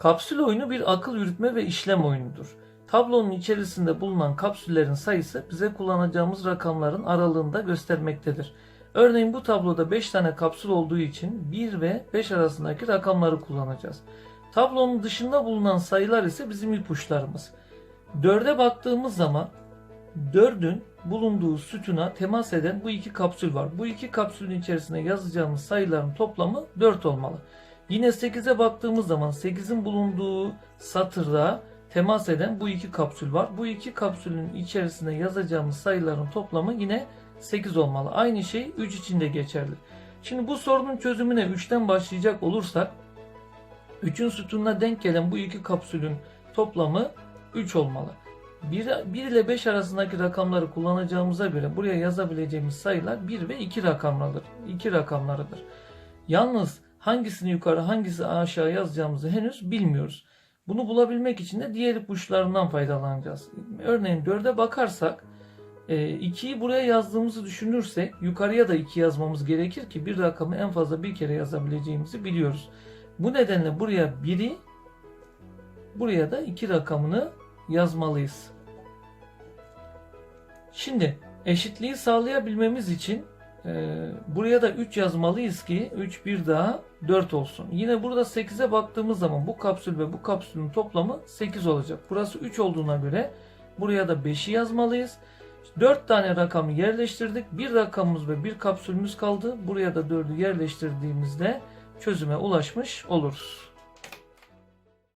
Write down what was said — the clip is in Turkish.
Kapsül oyunu bir akıl yürütme ve işlem oyunudur. Tablonun içerisinde bulunan kapsüllerin sayısı bize kullanacağımız rakamların aralığında göstermektedir. Örneğin bu tabloda 5 tane kapsül olduğu için 1 ve 5 arasındaki rakamları kullanacağız. Tablonun dışında bulunan sayılar ise bizim ipuçlarımız. 4'e baktığımız zaman 4'ün bulunduğu sütuna temas eden bu iki kapsül var. Bu iki kapsülün içerisine yazacağımız sayıların toplamı 4 olmalı. Yine 8'e baktığımız zaman 8'in bulunduğu satırda temas eden bu iki kapsül var. Bu iki kapsülün içerisine yazacağımız sayıların toplamı yine 8 olmalı. Aynı şey 3 için de geçerli. Şimdi bu sorunun çözümüne 3'ten başlayacak olursak 3'ün sütununa denk gelen bu iki kapsülün toplamı 3 olmalı. 1, 1 ile 5 arasındaki rakamları kullanacağımıza göre buraya yazabileceğimiz sayılar 1 ve 2 rakamlarıdır. 2 rakamlarıdır. Yalnız hangisini yukarı hangisi aşağı yazacağımızı henüz bilmiyoruz. Bunu bulabilmek için de diğer ipuçlarından faydalanacağız. Örneğin 4'e bakarsak 2'yi buraya yazdığımızı düşünürsek yukarıya da 2 yazmamız gerekir ki bir rakamı en fazla bir kere yazabileceğimizi biliyoruz. Bu nedenle buraya 1'i buraya da 2 rakamını yazmalıyız. Şimdi eşitliği sağlayabilmemiz için e, buraya da 3 yazmalıyız ki 3 bir daha 4 olsun. Yine burada 8'e baktığımız zaman bu kapsül ve bu kapsülün toplamı 8 olacak. Burası 3 olduğuna göre buraya da 5'i yazmalıyız. 4 tane rakamı yerleştirdik. Bir rakamımız ve bir kapsülümüz kaldı. Buraya da 4'ü yerleştirdiğimizde çözüme ulaşmış oluruz.